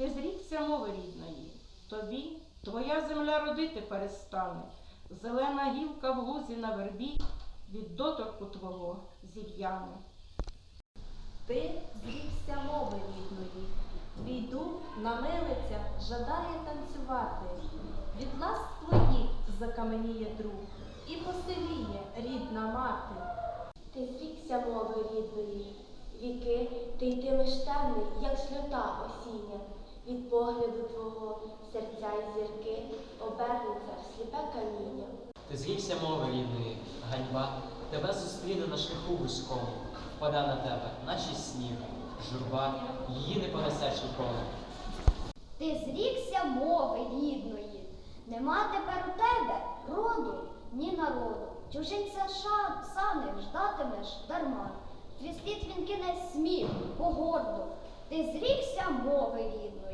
Ти зрікся мови рідної, тобі твоя земля родити перестане. Зелена гілка в лузі на вербі від доторку твого зів'яне. Ти зрікся мови рідної, твій дух намилиться, жадає танцювати. Від ласт твоїх закаменіє друг, і посивіє рідна мати. Ти зрікся мови рідної, віки ти йтимеш темний, як сльота осіння. Від погляду твого серця й зірки обернуться в сліпе каміння. Ти зрівся мови рідної, ганьба, тебе зустріне на шляху вузькому, впаде на тебе, наче сніг, журба, її не понесеш ніколи. Ти зрікся мови рідної. Нема тепер у тебе роду, ні народу. Чужинця шан, сани ждатимеш дарма. Твій слід він кине сміх, погорду. Ти зрікся мови рідної.